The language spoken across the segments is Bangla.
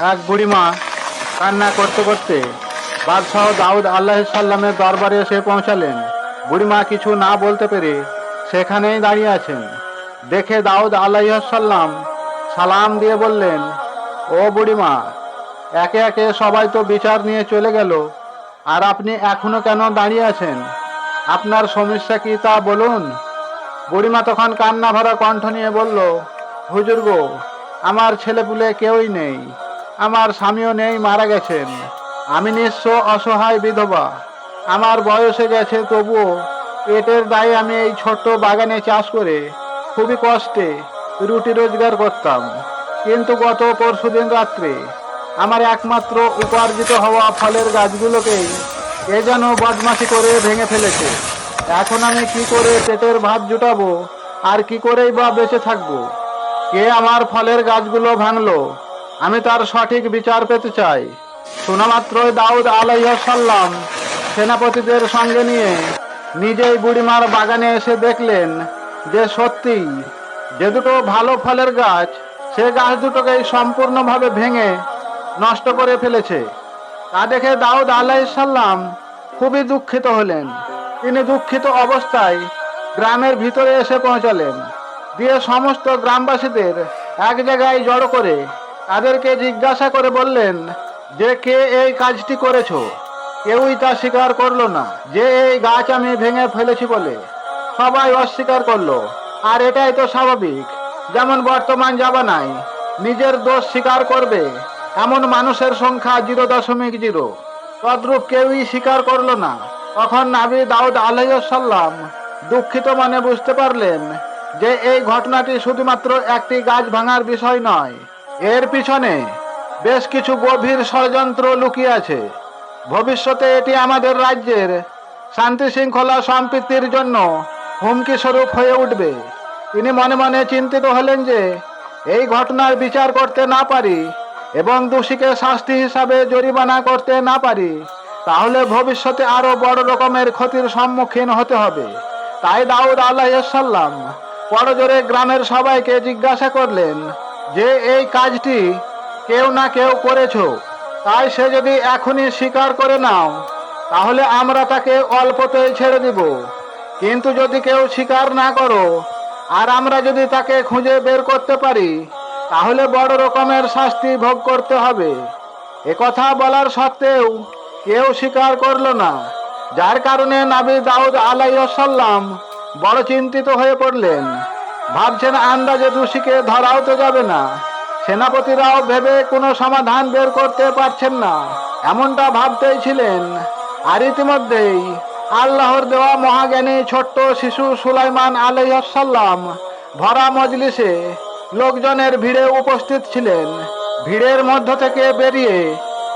এক বুড়িমা কান্না করতে করতে বাদশাহ দাউদ আল্লাহ সাল্লামের দরবারে এসে পৌঁছালেন। বুড়িমা কিছু না বলতে পেরে সেখানেই দাঁড়িয়ে আছেন। দেখে দাউদ আল্লাহ সাল্লাম সালাম দিয়ে বললেন, ও বুড়িমা, একে একে সবাই তো বিচার নিয়ে চলে গেল, আর আপনি এখনও কেন দাঁড়িয়ে আছেন? আপনার সমস্যা কি তা বলুন? বুড়িমা তখন কান্না ভরা কণ্ঠ নিয়ে বলল, হুজুর গো, আমার ছেলেপুলে কেউই নেই। আমার স্বামীও নেই, মারা গেছেন। আমি নিঃস্ব অসহায় বিধবা। আমার বয়সে গেছে, তবুও পেটের দায়ে আমি এই ছোট্ট বাগানে চাষ করে খুবই কষ্টে রুটি রোজগার করতাম। কিন্তু গত পরশুদিন রাত্রে আমার একমাত্র উপার্জিত হওয়া ফলের গাছগুলোকেই এ যেন বদমাশি করে ভেঙে ফেলেছে। এখন আমি কি করে পেটের ভাত জুটাবো, আর কি করেই বা বেঁচে থাকব? কে আমার ফলের গাছগুলো ভাঙলো? আমি তার সঠিক বিচার পেতে চাই। শোনামাত্রই দাউদ আলাইসাল্লাম সেনাপতিদের সঙ্গে নিয়ে নিজেই বুড়িমার বাগানে এসে দেখলেন যে সত্যি যে দুটো ভালো ফলের গাছ, সে গাছ দুটোকেই সম্পূর্ণভাবে ভেঙে নষ্ট করে ফেলেছে। তা দেখে দাউদ আলাইসাল্লাম খুবই দুঃখিত হলেন। তিনি দুঃখিত অবস্থায় গ্রামের ভিতরে এসে পৌঁছালেন। দিয়ে সমস্ত গ্রামবাসীদের এক জায়গায় জড়ো করে তাদেরকে জিজ্ঞাসা করে বললেন, যে কে এই কাজটি করেছ? কেউই তা স্বীকার করল না। যে এই গাছ আমি ভেঙে ফেলেছি বলে সবাই অস্বীকার করল। আর এটাই তো স্বাভাবিক। যেমন বর্তমান জামানায় নিজের দোষ স্বীকার করবে, এমন মানুষের সংখ্যা জিরো দশমিক জিরো। তদ্রূপ কেউই স্বীকার করল না। তখন নাবি দাউদ আলাইসাল্লাম দুঃখিত মনে বুঝতে পারলেন যে এই ঘটনাটি শুধুমাত্র একটি গাছ ভাঙার বিষয় নয়। এর পিছনে বেশ কিছু গভীর ষড়যন্ত্র লুকিয়ে আছে। ভবিষ্যতে এটি আমাদের রাজ্যের শান্তি শৃঙ্খলা সম্প্রীতির জন্য হুমকি স্বরূপ হয়ে উঠবে। তিনি মনে মনে চিন্তিত হলেন যে এই ঘটনার বিচার করতে না পারি এবং দোষীকে শাস্তি হিসাবে জরিমানা করতে না পারি, তাহলে ভবিষ্যতে আরও বড় রকমের ক্ষতির সম্মুখীন হতে হবে। তাই দাউদ আল্লাহাল্লাম পরজোরে গ্রামের সবাইকে জিজ্ঞাসা করলেন যে এই কাজটি কেউ না কেউ করেছ, তাই সে যদি এখনই স্বীকার করে নাও, তাহলে আমরা তাকে অল্পতেই ছেড়ে দিব। কিন্তু যদি কেউ স্বীকার না করো, আর আমরা যদি তাকে খুঁজে বের করতে পারি, তাহলে বড় রকমের শাস্তি ভোগ করতে হবে। কথা বলার সত্ত্বেও কেউ স্বীকার করল না, যার কারণে নাবি দাউদ আলাইসাল্লাম বড় চিন্তিত হয়ে পড়লেন। ভাবছেন আন্দাজে দোষীকে ধরাও তো যাবে না। সেনাপতিরাও ভেবে কোনো সমাধান বের করতে পারছেন না। এমনটা ভাবতেই ছিলেন। আর ইতিমধ্যেই আল্লাহর দেওয়া মহাজ্ঞানী ছোট্ট শিশু সুলাইমান আলাইসাল্লাম ভরা মজলিসে লোকজনের ভিড়ে উপস্থিত ছিলেন। ভিড়ের মধ্য থেকে বেরিয়ে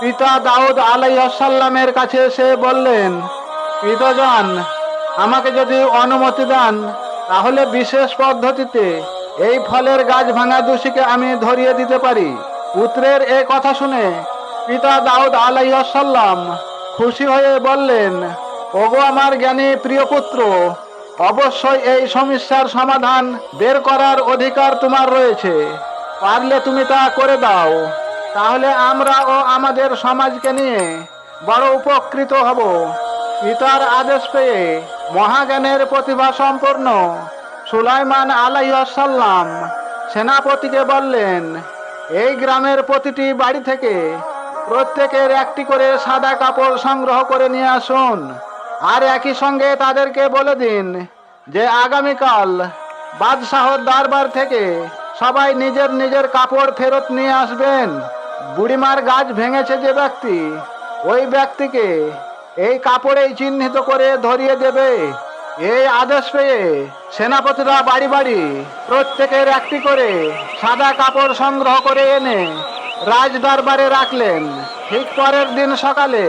পিতা দাউদ আলাইসাল্লামের কাছে এসে বললেন, পিতাজান, আমাকে যদি অনুমতি দেন তাহলে বিশেষ পদ্ধতিতে এই ফলের গাছ ভাঙা দোষীকে আমি ধরিয়ে দিতে পারি। পুত্রের এ কথা শুনে পিতা দাউদ আলাইসাল্লাম খুশি হয়ে বললেন, ওগো আমার জ্ঞানী প্রিয় পুত্র, অবশ্যই এই সমস্যার সমাধান বের করার অধিকার তোমার রয়েছে। পারলে তুমি তা করে দাও। তাহলে আমরা ও আমাদের সমাজকে নিয়ে বড় উপকৃত হব। পিতার আদেশ পেয়ে মহাজ্ঞানের প্রতিভা সম্পন্ন সুলাইমান আলাইসাল্লাম সেনাপতিকে বললেন, এই গ্রামের প্রতিটি বাড়ি থেকে প্রত্যেকের একটি করে সাদা কাপড় সংগ্রহ করে নিয়ে আসুন। আর একই সঙ্গে তাদেরকে বলে দিন যে, আগামীকাল বাদশাহর দরবার থেকে সবাই নিজের নিজের কাপড় ফেরত নিয়ে আসবেন। বুড়িমার গাছ ভেঙেছে যে ব্যক্তি, ওই ব্যক্তিকে এই কাপড়েই চিহ্নিত করে ধরিয়ে দেবে। এই আদেশ পেয়ে সেনাপতিরা বাড়ি বাড়ি প্রত্যেকের একটি করে সাদা কাপড় সংগ্রহ করে এনে রাজ দরবারে রাখলেন। ঠিক পরের দিন সকালে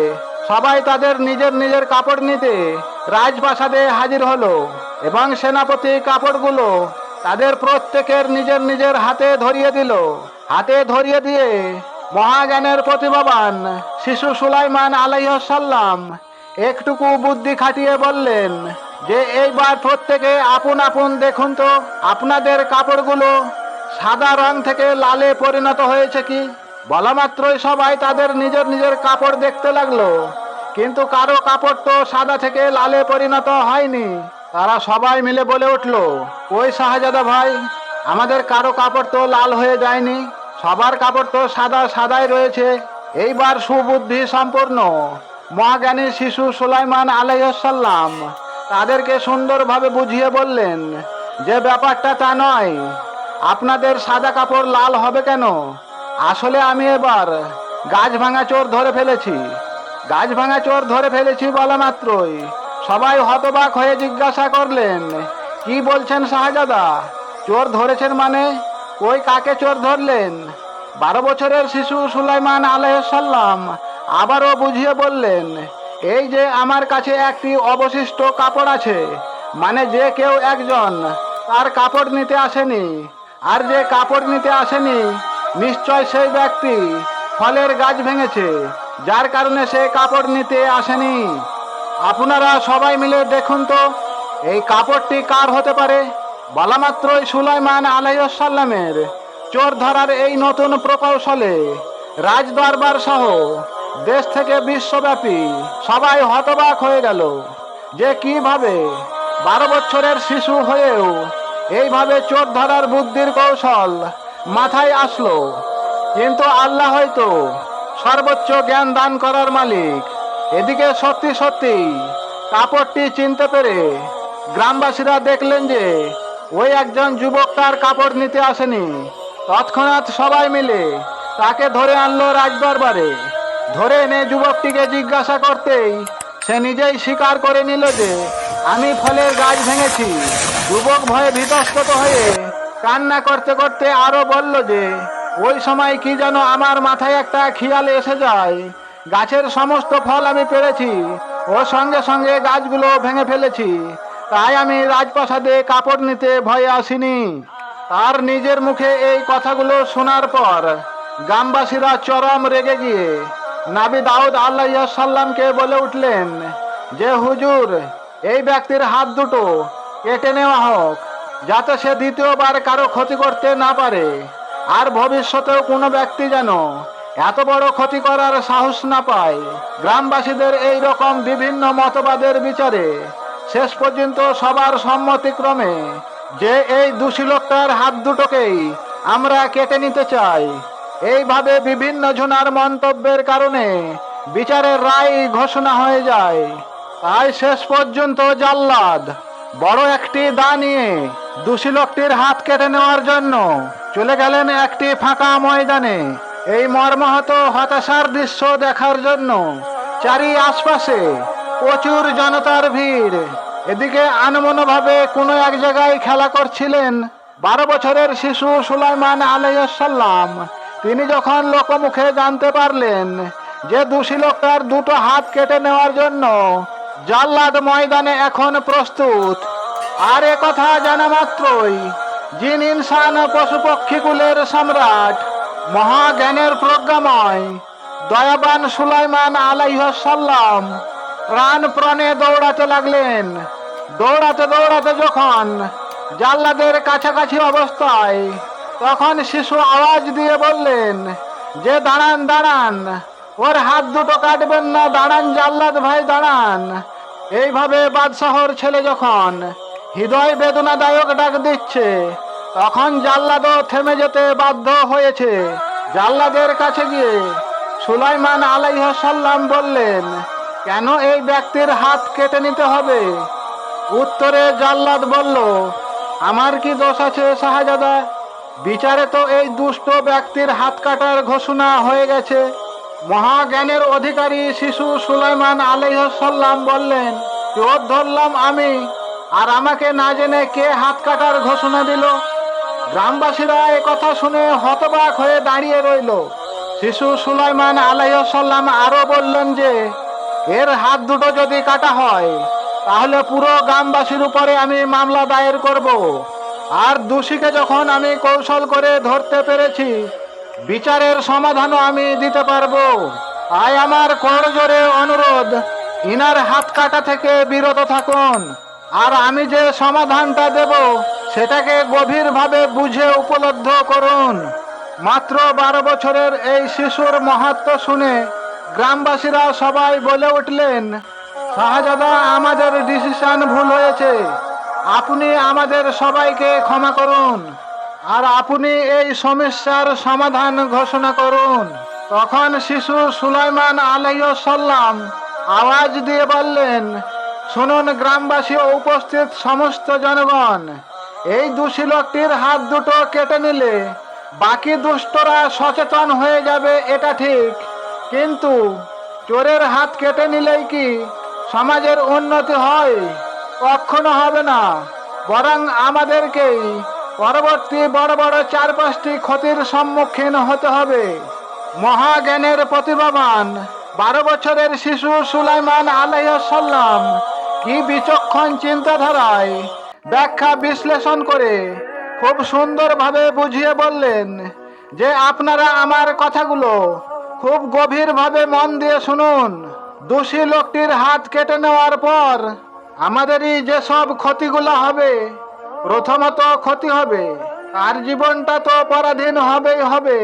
সবাই তাদের নিজের নিজের কাপড় নিতে রাজপ্রাসাদে হাজির হলো এবং সেনাপতি কাপড়গুলো তাদের প্রত্যেকের নিজের নিজের হাতে ধরিয়ে দিল। হাতে ধরিয়ে দিয়ে মহাজ্ঞানের প্রতিভাবান শিশু সুলাইমান আলাইসাল্লাম একটুকু বুদ্ধি খাটিয়ে বললেন, যে এইবার প্রত্যেকে আপন আপন দেখুন তো, আপনাদের কাপড়গুলো সাদা রং থেকে লালে পরিণত হয়েছে কি? বলা মাত্রই সবাই তাদের নিজের নিজের কাপড় দেখতে লাগল, কিন্তু কারও কাপড় তো সাদা থেকে লালে পরিণত হয়নি। তারা সবাই মিলে বলে উঠল, ওই শাহজাদা ভাই, আমাদের কারও কাপড় তো লাল হয়ে যায়নি সবার কাপড় তো সাদা সাদাই রয়েছে। এইবার সুবুদ্ধি সম্পূর্ণ। মহাজ্ঞানী শিশু সুলাইমান আলাইসাল্লাম তাদেরকে সুন্দরভাবে বুঝিয়ে বললেন, যে ব্যাপারটা তা নয়। আপনাদের সাদা কাপড় লাল হবে কেন? আসলে আমি এবার গাছ ভাঙা চোর ধরে ফেলেছি। গাছ ভাঙা চোর ধরে ফেলেছি বলা মাত্রই। সবাই হতবাক হয়ে জিজ্ঞাসা করলেন, কি বলছেন শাহজাদা? চোর ধরেছেন মানে? ওই কাকে চোর ধরলেন? বারো বছরের শিশু সুলাইমান আলাইসাল্লাম আবারও বুঝিয়ে বললেন, এই যে আমার কাছে একটি অবশিষ্ট কাপড় আছে মানে যে কেউ একজন তার কাপড় নিতে আসেনি, আর যে কাপড় নিতে আসেনি, নিশ্চয় সেই ব্যক্তি ফলের গাছ ভেঙেছে, যার কারণে সে কাপড় নিতে আসেনি। আপনারা সবাই মিলে দেখুন তো, এই কাপড়টি কার হতে পারে? বলা মাত্রই সুলাইমান আলাইসাল্লামের চোর ধরার এই নতুন প্রকৌশলে রাজ দরবার সহ দেশ থেকে বিশ্বব্যাপী সবাই হতবাক হয়ে গেল যে কীভাবে বারো বছরের শিশু হয়েও এইভাবে চোর ধরার বুদ্ধির কৌশল মাথায় আসলো। কিন্তু আল্লাহ হয়তো সর্বোচ্চ জ্ঞান দান করার মালিক। এদিকে সত্যি সত্যি কাপড়টি চিনতে পেরে গ্রামবাসীরা দেখলেন যে ওই একজন যুবক তার কাপড় নিতে আসেনি। তৎক্ষণাৎ সবাই মিলে তাকে ধরে আনলো রাজদরবারে ধরে এনে যুবকটিকে জিজ্ঞাসা করতেই সে নিজেই স্বীকার করে নিল যে, আমি ফলের গাছ ভেঙেছি। যুবক ভয়ে ভীতস্ত হয়ে কান্না করতে করতে আরও বলল যে, ওই সময় কি যেন আমার মাথায় একটা খেয়াল এসে যায়। গাছের সমস্ত ফল আমি পেরেছি। ও সঙ্গে সঙ্গে গাছগুলো ভেঙে ফেলেছি। তাই আমি রাজপ্রাসাদে কাপড় নিতে ভয়ে আসিনি। তার নিজের মুখে এই কথাগুলো শোনার পর গ্রামবাসীরা চরম রেগে গিয়ে নাবি দাউদ আল্লাহ সাল্লামকে বলে উঠলেন, যে হুজুর, এই ব্যক্তির হাত দুটো কেটে নেওয়া হোক, যাতে সে দ্বিতীয়বার কারও ক্ষতি করতে না পারে। আর ভবিষ্যতেও কোনো ব্যক্তি যেন এত বড় ক্ষতি করার সাহস না পায়। গ্রামবাসীদের এই রকম বিভিন্ন মতবাদের বিচারে শেষ পর্যন্ত সবার সম্মতিক্রমে যে এই দোষী লোকটার হাত দুটোকেই আমরা কেটে নিতে চাই। এইভাবে বিভিন্ন জনার মন্তব্যের কারণে বিচারের রায় ঘোষণা হয়ে যায়। তাই শেষ পর্যন্ত জাল্লাদ, বড় একটি দা নিয়ে দোষী লোকটির হাত কেটে নেওয়ার জন্য চলে গেলেন একটি ফাঁকা ময়দানে। এই মর্মাহত হতাশার দৃশ্য দেখার জন্য চারি আশপাশে প্রচুর জনতার ভিড়। এদিকে আনমনভাবে কোনো এক জায়গায় খেলা করছিলেন বারো বছরের শিশু সুলাইমান আলাইসাল্লাম তিনি যখন লোকমুখে জানতে পারলেন যে দোষী লোকটার দুটো হাত কেটে নেওয়ার জন্য জাল্লাদ ময়দানে এখন প্রস্তুত, আর এ কথা জানা মাত্রই জিন, ইনসান পশু পক্ষীকুলের সম্রাট মহাজ্ঞানের প্রজ্ঞাময়, দয়াবান সুলাইমান আলাইসাল্লাম প্রাণ প্রাণে দৌড়াতে লাগলেন। দৌড়াতে দৌড়াতে যখন জাল্লাদের কাছাকাছি অবস্থায় তখন শিশু আওয়াজ দিয়ে বললেন, যে দাঁড়ান দাঁড়ান, ওর হাত দুটো কাটবেন না, দাঁড়ান জাল্লাদ ভাই, দাঁড়ান। এইভাবে বাদশাহর ছেলে যখন হৃদয় বেদনাদায়ক ডাক দিচ্ছে, তখন জাল্লাদও থেমে যেতে বাধ্য হয়েছে। জাল্লাদের কাছে গিয়ে সুলাইমান আলাইহাসাল্লাম বললেন কেন এই ব্যক্তির হাত কেটে নিতে হবে? উত্তরে জাল্লাদ বলল, আমার কি দোষ আছে শাহজাদা? বিচারে তো এই দুষ্ট ব্যক্তির হাত কাটার ঘোষণা হয়ে গেছে। মহাজ্ঞানের অধিকারী শিশু সুলাইমান আলাইহাল্লাম বললেন, চোর ধরলাম আমি, আর আমাকে না জেনে কে হাত কাটার ঘোষণা দিল? গ্রামবাসীরা কথা শুনে হতবাক হয়ে দাঁড়িয়ে রইল। শিশু সুলাইমান আলাইসাল্লাম আরও বললেন যে এর হাত দুটো যদি কাটা হয়, তাহলে পুরো গ্রামবাসীর উপরে আমি মামলা দায়ের করব। আর দোষীকে যখন আমি কৌশল করে ধরতে পেরেছি, বিচারের সমাধানও আমি দিতে পারব। তাই আমার করজোরে অনুরোধ, ইনার হাত কাটা থেকে বিরত থাকুন। আর আমি যে সমাধানটা দেব, সেটাকে গভীরভাবে বুঝে উপলব্ধ করুন। মাত্র বারো বছরের এই শিশুর মাহাত্ম শুনে গ্রামবাসীরা সবাই বলে উঠলেন, শাহজাদা, আমাদের ডিসিশন ভুল হয়েছে। আপনি আমাদের সবাইকে ক্ষমা করুন। আর আপনি এই সমস্যার সমাধান ঘোষণা করুন। তখন শিশু সুলাইমান আলাইসাল্লাম আওয়াজ দিয়ে বললেন, শুনুন গ্রামবাসী উপস্থিত সমস্ত জনগণ, এই দোষী লোকটির হাত দুটো কেটে নিলে বাকি দুষ্টরা সচেতন হয়ে যাবে, এটা ঠিক। কিন্তু চোরের হাত কেটে নিলেই কি সমাজের উন্নতি হয়? কখনো হবে না। বরং আমাদেরকেই পরবর্তী বড় বড় চার পাঁচটি ক্ষতির সম্মুখীন হতে হবে। মহাজ্ঞানের প্রতিভাবান বারো বছরের শিশু সুলাইমান আলাইসাল্লাম কি বিচক্ষণ চিন্তাধারায় ব্যাখ্যা বিশ্লেষণ করে খুব সুন্দরভাবে বুঝিয়ে বললেন যে আপনারা আমার কথাগুলো খুব গভীরভাবে মন দিয়ে শুনুন। দোষী লোকটির হাত কেটে নেওয়ার পর আমাদেরই যেসব ক্ষতিগুলো হবে, প্রথমত ক্ষতি হবে। তার জীবনটা তো পরাধীন হবেই হবে।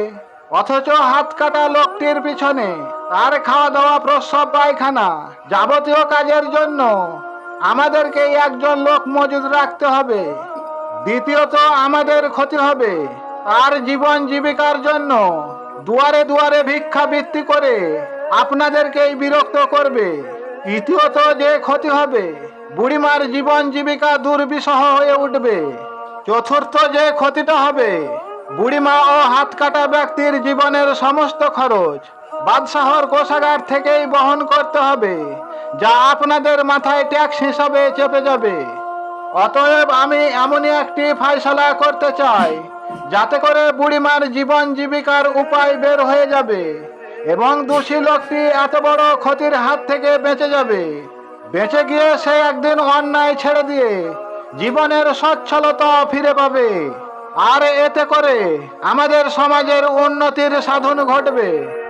অথচ হাত কাটা লোকটির পিছনে তার খাওয়া দাওয়া প্রস্রাব, পায়খানা যাবতীয় কাজের জন্য আমাদেরকে একজন লোক মজুদ রাখতে হবে। দ্বিতীয়ত আমাদের ক্ষতি হবে তার জীবন জীবিকার জন্য। দুয়ারে দুয়ারে ভিক্ষা বৃত্তি করে আপনাদেরকেই বিরক্ত করবে। তৃতীয়ত যে ক্ষতি হবে, বুড়িমার জীবন জীবিকা দুর্বিষহ হয়ে উঠবে। চতুর্থ যে ক্ষতিটা হবে, বুড়িমা ও হাত কাটা ব্যক্তির জীবনের সমস্ত খরচ বাদশাহর কোষাগার থেকেই বহন করতে হবে, যা আপনাদের মাথায় ট্যাক্স হিসাবে চেপে যাবে। অতএব আমি এমনই একটি ফয়সলা করতে চাই যাতে করে বুড়িমার জীবন জীবিকার উপায় বের হয়ে যাবে এবং দোষী লোকটি এত বড় ক্ষতির হাত থেকে বেঁচে যাবে। বেঁচে গিয়ে সে একদিন অন্যায় ছেড়ে দিয়ে জীবনের সচ্ছলতা ফিরে পাবে। আর এতে করে আমাদের সমাজের উন্নতির সাধন ঘটবে।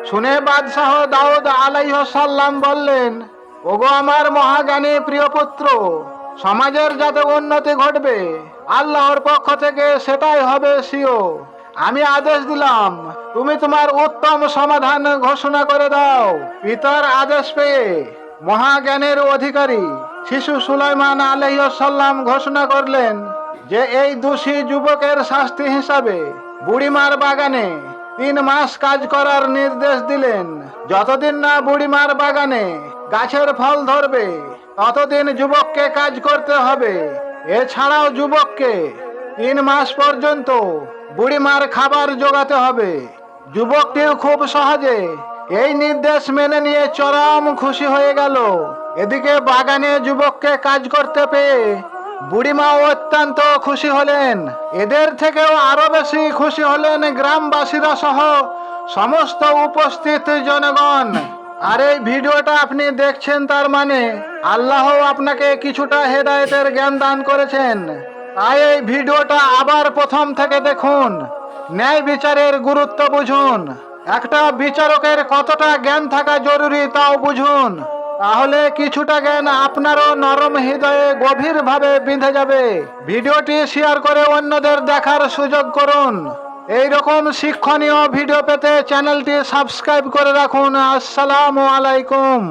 শুনে বাদশাহ দাউদ আলাইসাল্লাম বললেন, ওগো আমার মহাজ্ঞানী প্রিয় পুত্র সমাজের যাতে উন্নতি ঘটবে, আল্লাহর পক্ষ থেকে সেটাই হবে সিও। আমি আদেশ দিলাম, তুমি তোমার উত্তম সমাধান ঘোষণা করে দাও। পিতার আদেশ পেয়ে মহাজ্ঞানের অধিকারী শিশু সুলাইমান আলাইসাল্লাম ঘোষণা করলেন যে এই দোষী যুবকের শাস্তি হিসাবে বুড়িমার বাগানে তিন মাস কাজ করার নির্দেশ দিলেন। যতদিন না বুড়িমার বাগানে গাছের ফল ধরবে ততদিন যুবককে কাজ করতে হবে। এছাড়াও যুবককে তিন মাস পর্যন্ত বুড়িমার খাবার জোগাতে হবে। যুবকটিও খুব সহজে এই নির্দেশ মেনে নিয়ে চরম খুশি হয়ে গেল। এদিকে বাগানে যুবককে কাজ করতে পেয়ে বুড়িমাও অত্যন্ত খুশি হলেন। এদের থেকেও আরও বেশি খুশি হলেন গ্রামবাসীরা সহ সমস্ত উপস্থিত জনগণ। আর এই ভিডিওটা আপনি দেখছেন তার মানে আল্লাহ আপনাকে কিছুটা হেদায়েতের জ্ঞান দান করেছেন। তাই এই ভিডিওটা আবার প্রথম থেকে দেখুন। ন্যায় বিচারের গুরুত্ব বুঝুন। একটা বিচারকের কতটা জ্ঞান থাকা জরুরি তাও বুঝুন। তাহলে কিছুটা জ্ঞান আপনারও নরম হৃদয়ে গভীরভাবে বিঁধে যাবে। ভিডিওটি শেয়ার করে অন্যদের দেখার সুযোগ করুন। এই রকম শিক্ষণীয় ভিডিও পেতে চ্যানেলটি সাবস্ক্রাইব করে রাখুন। আসসালামু আলাইকুম।